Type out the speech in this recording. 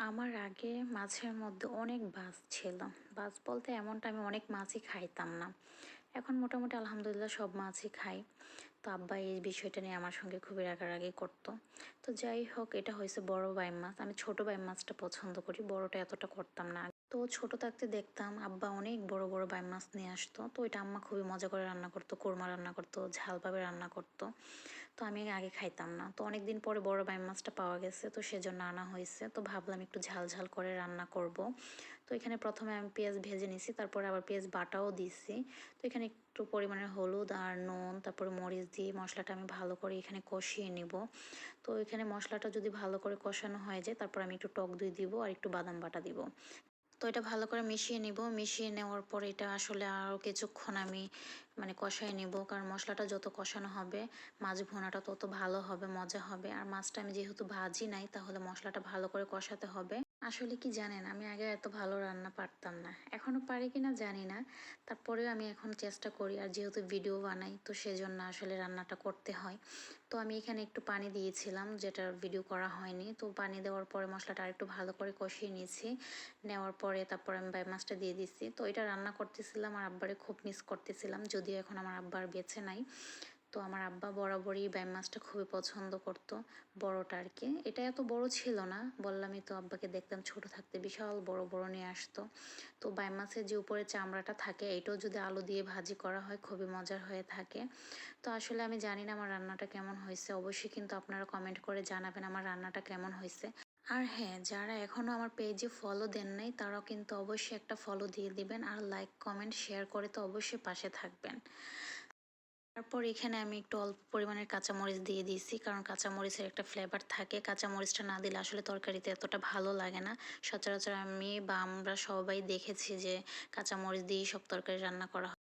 আমার আগে মাছের মধ্যে অনেক বাস ছিল। বাস বলতে এমনটা আমি অনেক মাছই খাইতাম না। এখন মোটামুটি আলহামদুলিল্লাহ সব মাছই খাই। তো আব্বা এই বিষয়টা নিয়ে আমার সঙ্গে খুবই রাগারাগি করতো। তো যাই হোক, এটা হয়েছে বড় বাইম মাছ। আমি ছোট বাইম মাছটা পছন্দ করি। বড়টা এতটা করতাম না। তো ছোট থাকতে দেখতাম আব্বা অনেক বড় বড় বাই মাছ নিয়ে আসতো। তো এটা আম্মা খুবই মজা করে রান্না করতো, কোরমা রান্না করতো, ঝালভাবে রান্না করতো। তো আমি আগে খাইতাম না। তো অনেক দিন পরে বড় বাই মাছটা পাওয়া গেছে, তো সেজন্য আনা হয়েছে। তো ভাবলাম একটু ঝাল ঝাল করে রান্না করব। তো এখানে প্রথমে আমি পেঁয়াজ ভেজে নিছি, তারপরে আবার পেঁয়াজ বাটাও দিছি। তো এখানে একটু পরিমাণে হলুদ আর নুন, তারপরে মরিচ দিয়ে মশলাটা আমি ভালো করে এখানে কষিয়ে নিব। তো এখানে মশলাটা যদি ভালো করে কষানো হয়ে যায়, তারপর আমি একটু টক দই দিব আর একটু বাদাম বাটা দিব। তো এটা ভালো করে মিশিয়ে নিব। মিশিয়ে নেওয়ার পর এটা আসলে আরও কিছুক্ষণ আমি মানে কষাই নিব। কারণ মশলাটা যত কষানো হবে, মাছ ভোনাটা তত ভালো হবে, মজা হবে। আর মাছটা আমি যেহেতু ভাজি নাই, তাহলে মশলাটা ভালো করে কষাতে হবে। আসলে কি জানেন, আমি আগে এত ভালো রান্না পারতাম না। এখনও পারি কি না জানি না। তারপরেও আমি এখন চেষ্টা করি, আর যেহেতু ভিডিও বানাই, তো সেজন্য আসলে রান্নাটা করতে হয়। তো আমি এখানে একটু পানি দিয়েছিলাম, যেটা ভিডিও করা হয়নি। তো পানি দেওয়ার পরে মশলাটা আরেকটু ভালো করে কষিয়ে নিয়েছি। নেওয়ার পরে তারপর আমি বাই মাছটা দিয়ে দিচ্ছি। তো এটা রান্না করতেছিলাম, আর আব্বারে খুব মিস করতেছিলাম, যদিও এখন আমার আব্বার বেছে নাই। তো আমার আব্বা বরাবরই বাই মাছটা খুবই পছন্দ করতো, বড়টা আর কি এটা এত বড় ছিল না, বললামই তো আব্বাকে দেখতাম ছোট থাকতে বিশাল বড় বড় নিয়ে আসতো। তো বাই মাছের যে উপরে চামড়াটা থাকে এটাও যদি আলু দিয়ে ভাজি করা হয়, খুবই মজার হয়ে থাকে। তো আসলে আমি জানি না আমার রান্নাটা কেমন হয়েছে, অবশ্যই কিন্তু আপনারা কমেন্ট করে জানাবেন আমার রান্নাটা কেমন হয়েছে। আর হ্যাঁ যারা এখনও আমার পেজে ফলো দেন নাই, তারাও কিন্তু অবশ্যই একটা ফলো দিয়ে দিবেন, আর লাইক কমেন্ট শেয়ার করে তো অবশ্যই পাশে থাকবেন। তারপর এখানে আমি একটু অল্প পরিমাণের কাঁচামরিচ দিয়ে দিয়েছি, কারণ কাঁচামরিচের একটা ফ্লেভার থাকে। কাঁচামরিচটা না দিলে আসলে তরকারিতে এতটা ভালো লাগে না। সচরাচর আমি বা আমরা সবাই দেখেছি যে কাঁচামরিচ দিয়েই সব তরকারি রান্না করা হয়।